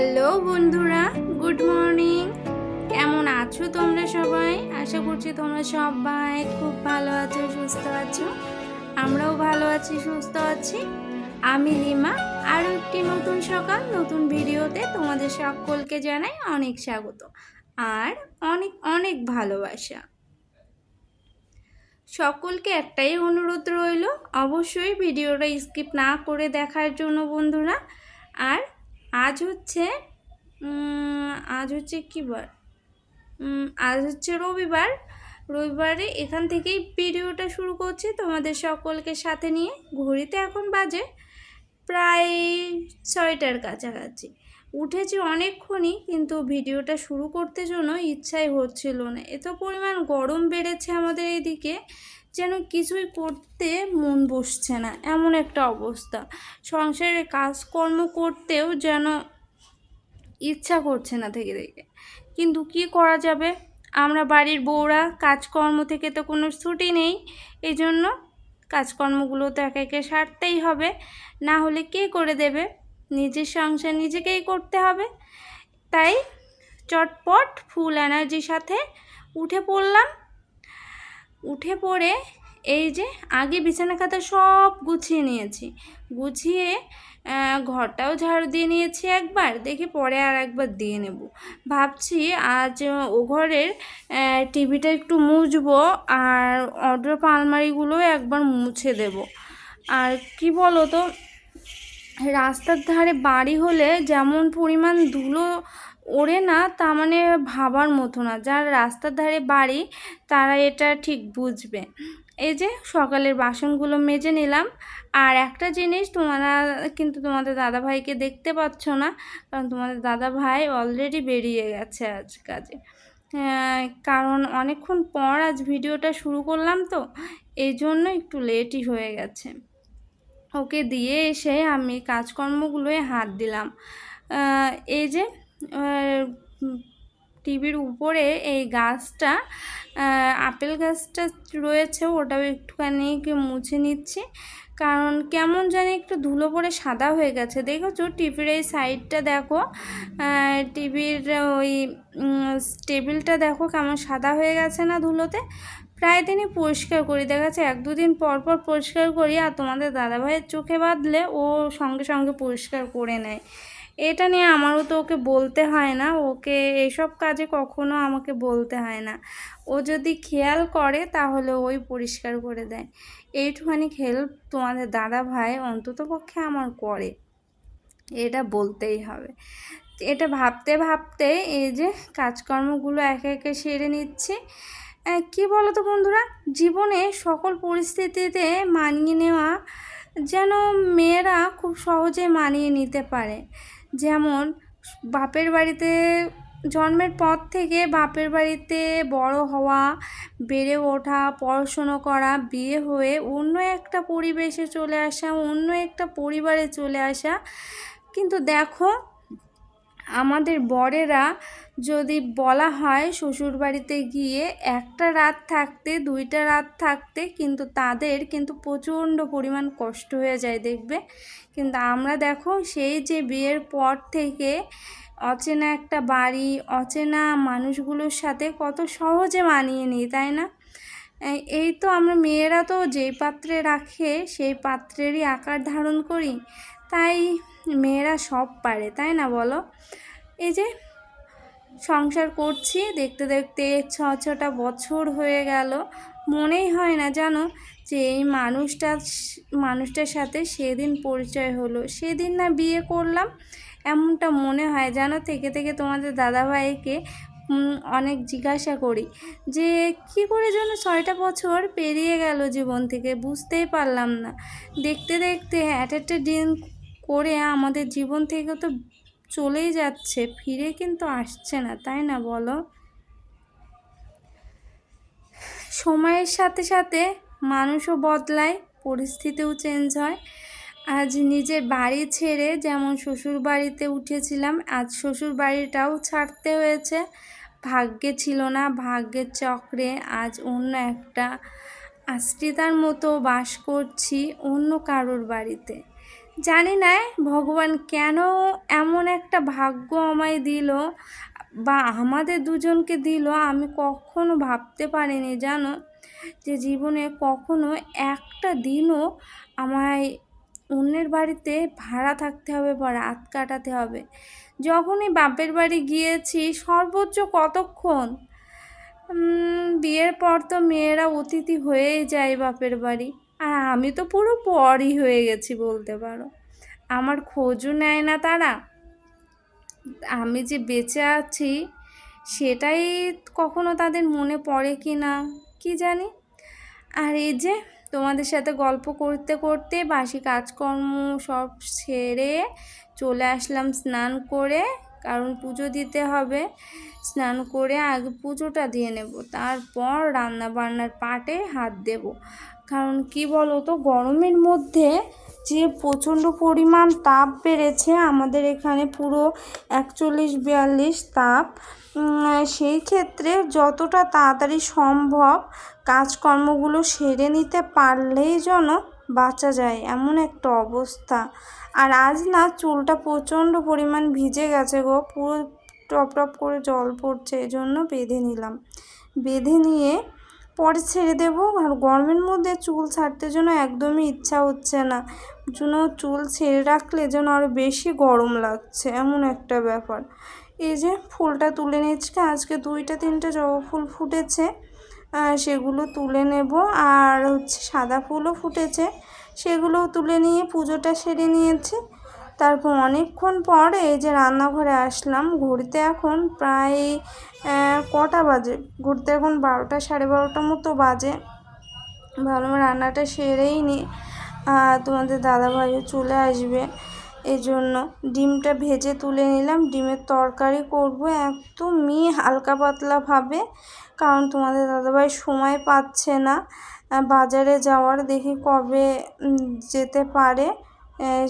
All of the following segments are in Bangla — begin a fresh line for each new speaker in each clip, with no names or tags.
হ্যালো বন্ধুরা, গুড মর্নিং। কেমন আছো তোমরা সবাই? আশা করছি তোমরা সবাই খুব ভালো আছো, সুস্থ আছো। আমরাও ভালো আছি, সুস্থ আছি। আমি লিমা, আরও একটি নতুন সকাল, নতুন ভিডিওতে তোমাদের সকলকে জানাই অনেক স্বাগত আর অনেক অনেক ভালোবাসা। সকলকে একটাই অনুরোধ রইল, অবশ্যই ভিডিওটা স্কিপ না করে দেখার জন্য বন্ধুরা, আর আজ হচ্ছে আজ হচ্ছে কী বার? আজ হচ্ছে রবিবার। রবিবারে এখান থেকেই ভিডিওটা শুরু করছি তোমাদের সকলকে সাথে নিয়ে। ঘড়িতে এখন বাজে প্রায় ছয়টার কাছাকাছি। উঠেছি অনেকক্ষণই, কিন্তু ভিডিওটা শুরু করতে জন্য ইচ্ছাই হচ্ছিল না। এত পরিমাণ গরম বেড়েছে আমাদের এইদিকে যেন কিছুই করতে মন বসছে না, এমন একটা অবস্থা। সংসারে কাজকর্ম করতেও যেন ইচ্ছা করছে না থেকে থেকে। কিন্তু কি করা যাবে? আমরা বাড়ির বউরা, কাজকর্ম থেকে তো কোনো ছুটি নেই এই জন্য কাজকর্মগুলো তো একে একে সারতেই হবে। না হলে কে করে দেবে? নিজের সংসার নিজেকেই করতে হবে। তাই চটপট ফুল এনার্জির সাথে উঠে পড়লাম। উঠে পড়ে এই যে আগে বিছানা খাতা সব গুছিয়ে নিয়েছি। গুছিয়ে ঘরটাও ঝাড়ু দিয়ে নিয়েছি একবার, দেখি পরে আর একবার দিয়ে নেব। ভাবছি আজ ও ঘরের টিভিটা একটু মুছবো আর অর্ডার আলমারিগুলো একবার মুছে দেব। আর কি বলো তো, রাস্তার ধারে বাড়ি হলে যেমন পরিমাণ ধুলো ওড়ে না, তা মানে ভাবার মতো না। যার রাস্তার ধারে বাড়ি, তারা এটা ঠিক বুঝবে। এই যে সকালের বাসনগুলো মেজে নিলাম। আর একটা জিনিস তোমরা কিন্তু তোমাদের দাদা ভাইকে দেখতে পাচ্ছ না, কারণ তোমাদের দাদা ভাই অলরেডি বেরিয়ে গেছে আজ কাজে। কারণ অনেকক্ষণ পর আজ ভিডিওটা শুরু করলাম তো, এই জন্য একটু লেটই হয়ে গেছে। ওকে দিয়ে এসে আমি কাজকর্মগুলোয় হাত দিলাম। এই যে টিভির উপরে এই গাছটা আপেল গাছটা রয়েছে, ওটাও একটুখানি মুছে নিচ্ছি। কারণ কেমন জানি একটু ধুলো পড়ে সাদা হয়ে গেছে। দেখেছ? টিভির এই সাইডটা দেখো টিভির ওই টেবিলটা দেখো কেমন সাদা হয়ে গেছে না ধুলোতে? প্রায় দিনই পরিষ্কার করি। দেখা যাচ্ছে এক দুদিন পর পর পরিষ্কার করি আর তোমাদের দাদাভাইয়ের চোখে বাঁধলে ও সঙ্গে সঙ্গে পরিষ্কার করে নেয়। এটা নিয়ে আমারও তো ওকে বলতে হয় না। ওকে এসব কাজে কখনো আমাকে বলতে হয় না। ও যদি খেয়াল করে তাহলে ওই পরিষ্কার করে দেয়। এইটুখানি হেল্প তোমাদের দাদা ভাই অন্তত পক্ষে আমার করে। এটা বলতেই হবে। এটা ভাবতে ভাবতে এই যে কাজকর্মগুলো একে একে সেরে নিচ্ছি। কি বলো তো বন্ধুরা? জীবনে সকল পরিস্থিতিতে মানিয়ে নেওয়া যেন মেয়েরা খুব সহজে মানিয়ে নিতে পারে। যেমন বাপের বাড়িতে জন্মের পর থেকে বাপের বাড়িতে বড় হওয়া, বেড়ে ওঠা, পড়াশুনো করা, বিয়ে হয়ে অন্য একটা পরিবেশে চলে আসা, অন্য একটা পরিবারে চলে আসা। কিন্তু দেখো, আমাদের বরেরা যদি বলা হয় শ্বশুর বাড়িতে গিয়ে একটা রাত থাকতে, দুইটা রাত থাকতে কিন্তু তাদের কিন্তু প্রচণ্ড পরিমাণ কষ্ট হয়ে যায় দেখবে। কিন্তু আমরা দেখো সেই যে বিয়ের পর থেকে অচেনা একটা বাড়ি, অচেনা মানুষগুলোর সাথে কত সহজে মানিয়ে নিই, তাই না? এই- তো আমরা মেয়েরা তো যেই পাত্রে রাখে সেই পাত্রেরই আকার ধারণ করি, তাই মেয়েরা সব পারে, তাই না বলো? এই যে সংসার করছি, দেখতে দেখতে ছ, ছটা বছর হয়ে গেল। মনেই হয় না জানো যে এই মানুষটা, মানুষটার সাথে সেদিন পরিচয় হলো। সেদিন না বিয়ে করলাম, এমনটা মনে হয় জানো? থেকে থেকে তোমাদের দাদাভাইকে অনেক জিজ্ঞাসা করি যে, কি করে যেন ছয়টা বছর পেরিয়ে গেল জীবন থেকে? বুঝতেই পারলাম না। দেখতে দেখতে অ্যাট একটা দিন করে আমাদের জীবন থেকে তো চলেই যাচ্ছে, ফিরে কিন্তু আসছে না, তাই না বলো? সময়ের সাথে সাথে মানুষও বদলায়, পরিস্থিতিও চেঞ্জ হয়। আজ নিজের বাড়ি ছেড়ে যেমন শ্বশুর বাড়িতে উঠেছিলাম, আজ শ্বশুর বাড়িটাও ছাড়তে হয়েছে। ভাগ্যে ছিল না, ভাগ্যের চক্রে আজ অন্য একটা আশ্রিতার মতো বাস করছি অন্য কারোর বাড়িতে। জানি না ভগবান কেন এমন একটা ভাগ্য আমায় দিল বা আমাদের দুজনকে দিল আমি কখনো ভাবতে পারিনি জানো? যে জীবনে কখনো একটা দিনও আমায় অন্যের বাড়িতে ভাড়া থাকতে হবে বা রাত কাটাতে হবে। যখনই বাপের বাড়ি গিয়েছি সর্বোচ্চ কতক্ষণ? বিয়ের পর তো মেয়েরা অতিথি হয়েই যায় বাপের বাড়ি। আর আমি তো পুরো পরই হয়ে গেছি বলতে পারো। আমার খোঁজও নেয় না তারা। আমি যে বেঁচে আছি, সেটাই কখনো তাদের মনে পড়ে কি না, কি জানি? আর এই যে তোমাদের সাথে গল্প করতে করতে বাসি কাজকর্ম সব সেরে চলে আসলাম স্নান করে, কারণ পুজো দিতে হবে। স্নান করে আগে পুজোটা দিয়ে নেব, তারপর রান্না বান্নার পাটে হাত দেব। কারণ কি বলো তো গরমের মধ্যে যে প্রচণ্ড পরিমাণ তাপ বেড়েছে, আমাদের এখানে পুরো একচল্লিশ, বিয়াল্লিশ তাপ সেই ক্ষেত্রে যতটা তাড়াতাড়ি সম্ভব কাজকর্মগুলো সেরে নিতে পারলেই যেন বাঁচা যায়, এমন একটা অবস্থা। আর আজ না চুলটা প্রচণ্ড পরিমাণ ভিজে গেছে গো, পুরো টপ টপ করে জল পড়ছে এই জন্য বেঁধে নিলাম। বেঁধে নিয়ে পরে ছেড়ে দেবো। আর গরমের মধ্যে চুল ছাড়তে জন্য একদমই ইচ্ছা হচ্ছে না। জন্য চুল ছেড়ে রাখলে যেন আরও বেশি গরম লাগছে। এমন একটা ব্যাপার। এই যে ফুলটা তুলে নিচ্ছি আজকে দুইটা তিনটা জবা ফুল ফুটেছে। সেগুলো তুলে নেব। আর হচ্ছে সাদা ফুলও ফুটেছে। সেগুলো তুলে নিয়ে পুজোটা সেরে নিয়েছি। তারপর অনেকক্ষণ পর এই যে রান্নাঘরে আসলাম ঘুরতে এখন প্রায় কটা বাজে? ঘুরতে এখন বারোটা, সাড়ে বারোটা মতো বাজে। ভালো রান্নাটা সেরেই নি। তোমাদের দাদাভাইও চলে আসবে। এই জন্য ডিমটা ভেজে তুলে নিলাম। ডিমের তরকারি করব একদমই হালকা পাতলাভাবে কারণ তোমাদের দাদাভাই সময় পাচ্ছে না। বাজারে যাওয়ার দেখি কবে যেতে পারে।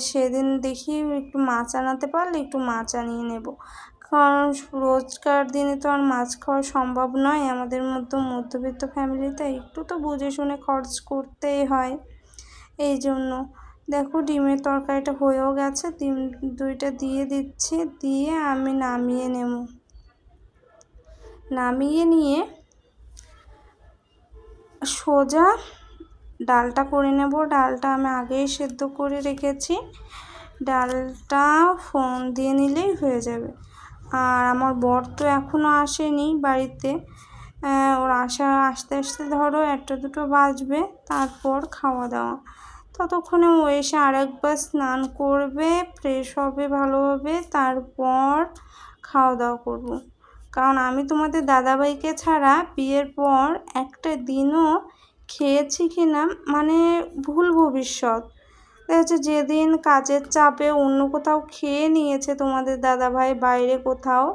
সেদিন দেখি একটু মাছ আনাতে পারলে একটু মাছ আনিয়ে নেব। কারণ রোজকার দিনে তো আর মাছ খাওয়া সম্ভব নয়, আমাদের মতো মধ্যবিত্ত ফ্যামিলিতে একটু তো বুঝে শুনে খরচ করতেই হয়। এই জন্য দেখো ডিমের তরকারিটা হয়েও গেছে, ডিম দুইটা দিয়ে দিচ্ছি, দিয়ে আমি নামিয়ে নেব। নামিয়ে নিয়ে সোজা ডালটা করে নেব। ডালটা আমি আগেই সেদ্ধ করে রেখেছি। ডালটা ফোন দিয়ে নিলেই হয়ে যাবে। আর আমার বর তো এখনও আসেনি বাড়িতে। ওর আসা, আসতে আসতে ধরো একটা দুটো বাজবে, তারপর খাওয়া দাওয়া। ততক্ষণে ও এসে আরেকবার স্নান করবে ফ্রেশ হবে ভালোভাবে তারপর খাওয়া দাওয়া করব। কারণ আমি তোমাদের দাদাভাইকে ছাড়া বিয়ের পর একটা দিনও খেয়েছি কি না মানে ভুল ভবিষ্যৎ। যাচ্ছে যেদিন কাজের চাপে অন্য কোথাও খেয়ে নিয়েছে তোমাদের দাদাভাই, বাইরে কোথাও,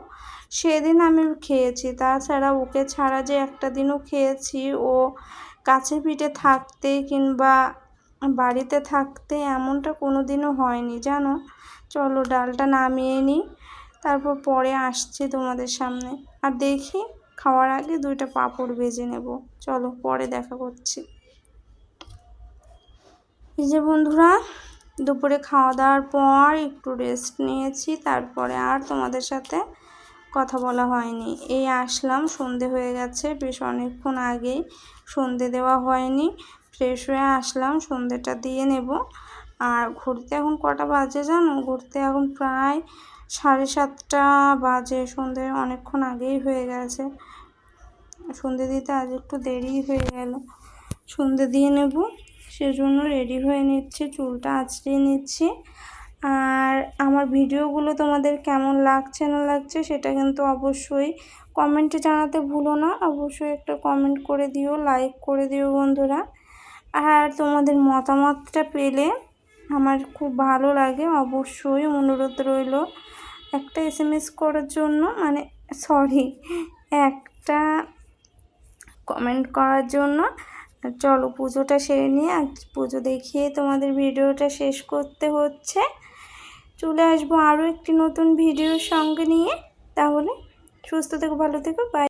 সেদিন আমি খেয়েছি। তাছাড়া ওকে ছাড়া যে একটা দিনও খেয়েছি, ও কাছে পিঠে থাকতে কিংবা বাড়িতে থাকতে এমনটা কোনো দিনও হয়নি, জানো? চলো ডালটা নামিয়ে নিই, তারপর পরে আসছি তোমাদের সামনে। আর দেখি খাওয়ার আগে দুইটা পাঁপড় ভেজে নেব। চলো পরে দেখা করছি। এই যে বন্ধুরা, দুপুরে খাওয়া দাওয়ার পর একটু রেস্ট নিয়েছি, তারপরে আর তোমাদের সাথে কথা বলা হয়নি। এই আসলাম, সন্ধে হয়ে গেছে, বেশ অনেকক্ষণ আগেই সন্ধে দেওয়া হয়নি। ফ্রেশ হয়ে আসলাম, সন্ধেটা দিয়ে নেব। আর ঘুরতে এখন কটা বাজে জানো? ঘুরতে এখন প্রায় সাড়ে সাতটা বাজে সন্ধে, অনেকক্ষণ আগেই হয়ে গেছে। সন্ধে দিতে আজ একটু দেরি হয়ে গেল। সন্ধে দিয়ে নেব, সেজন্য রেডি হয়ে নিচ্ছে, চুলটা আঁচড়িয়ে নিচ্ছি। আর আমার ভিডিওগুলো তোমাদের কেমন লাগছে না লাগছে সেটা কিন্তু অবশ্যই কমেন্টে জানাতে ভুলো না। অবশ্যই একটা কমেন্ট করে দিও, লাইক করে দিও বন্ধুরা। আর তোমাদের মতামতটা পেলে আমার খুব ভালো লাগে, অবশ্যই অনুরোধ রইল। একটা এস এম এস করার জন্য মানে সরি একটা কমেন্ট করার জন্য। চলো পুজোটা সেরে নিয়ে পুজো দেখিয়ে তোমাদের ভিডিওটা শেষ করতে হচ্ছে। চলে আসব আরও একটি নতুন ভিডিওর সঙ্গে নিয়ে। তাহলে সুস্থ থেকো, ভালো থেকো বাই